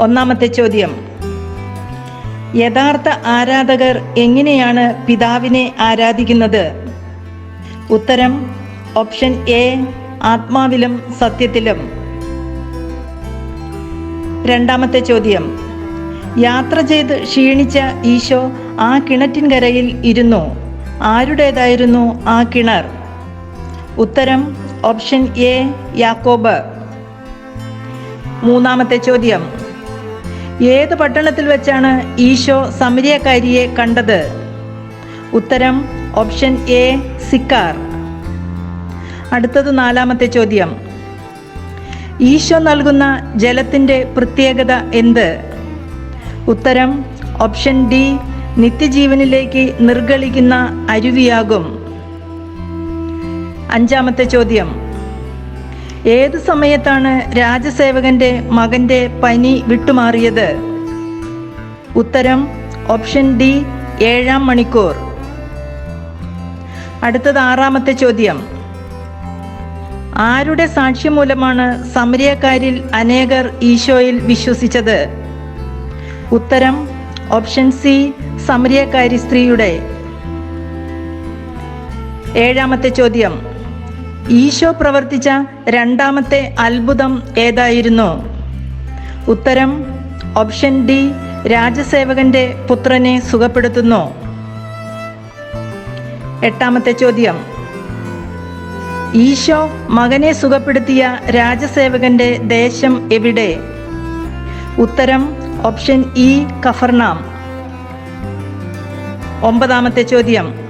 ഒന്നാമത്തെ ചോദ്യം. യഥാർത്ഥ ആരാധകർ എങ്ങനെയാണ് പിതാവിനെ ആരാധിക്കുന്നത്? ഉത്തരം ഓപ്ഷൻ എ ആത്മാവിലും സത്യത്തിലും. രണ്ടാമത്തെ ചോദ്യം. യാത്ര ചെയ്ത് ക്ഷീണിച്ച ഈശോ ആ കിണറ്റിൻ കരയിൽ ഇരുന്നു. ആരുടേതായിരുന്നു ആ കിണർ? ഉത്തരം ഓപ്ഷൻ എ യാക്കോബ്. മൂന്നാമത്തെ ചോദ്യം. ഏത് പട്ടണത്തിൽ വെച്ചാണ് ഈശോ സമരിയക്കാരിയെ കണ്ടത്? ഉത്തരം ഓപ്ഷൻ എ സിക്കാർ. അടുത്തത് നാലാമത്തെ ചോദ്യം. ഈശോ നൽകുന്ന ജലത്തിന്റെ പ്രത്യേകത എന്ത്? ഉത്തരം ഓപ്ഷൻ ഡി നിത്യജീവനിലേക്ക് നിർഗളിക്കുന്ന അരുവിയാകും. അഞ്ചാമത്തെ ചോദ്യം. ഏത് സമയത്താണ് രാജസേവകന്റെ മകന്റെ പനി വിട്ടുമാറിയത്? ഉത്തരം ഓപ്ഷൻ ഡി ഏഴാം മണിക്കൂർ. അടുത്തത് ആറാമത്തെ ചോദ്യം. ആരുടെ സാക്ഷ്യം മൂലമാണ് സമരിയക്കാരിൽ അനേകർ ഈശോയിൽ വിശ്വസിച്ചത്? ഉത്തരം ഓപ്ഷൻ സി സമരിയക്കാരി സ്ത്രീയുടെ. ഏഴാമത്തെ ചോദ്യം. ഈശോ പ്രവർത്തിച്ച രണ്ടാമത്തെ അത്ഭുതം ഏതായിരുന്നു? ഉത്തരം ഓപ്ഷൻ ഡി രാജസേവകന്റെ പുത്രനെ സുഖപ്പെടുത്തുന്നു. എട്ടാമത്തെ ചോദ്യം. ഈശോ മകനെ സുഖപ്പെടുത്തിയ രാജസേവകന്റെ ദേശം എവിടെ? ഉത്തരം ഓപ്ഷൻ ഇ കഫർനാം. ഒമ്പതാമത്തെ ചോദ്യം.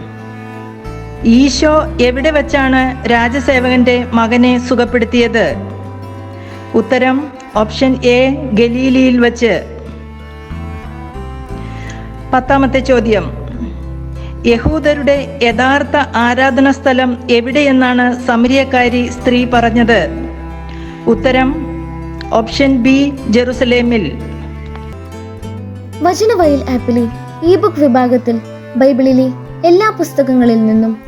ഈശോ എവിടെ വച്ചാണ് രാജസേവകന്റെ മകനെ സുഖപ്പെടുത്തിയത്? ഉത്തരം ഓപ്ഷൻ എ ഗലീലിയിൽ വച്ച്. പത്താമത്തെ ചോദ്യം. യഹൂദരുടെ യഥാർത്ഥ ആരാധന സ്ഥലം എവിടെയെന്നാണ് സമരിയക്കാരി സ്ത്രീ പറഞ്ഞത്? ഉത്തരം ഓപ്ഷൻ ബി ജെറുസലേമിൽ. വചനവയൽ ആപ്പിലെ ഇ ബുക്ക് വിഭാഗത്തിൽ ബൈബിളിലെ എല്ലാ പുസ്തകങ്ങളിൽ നിന്നും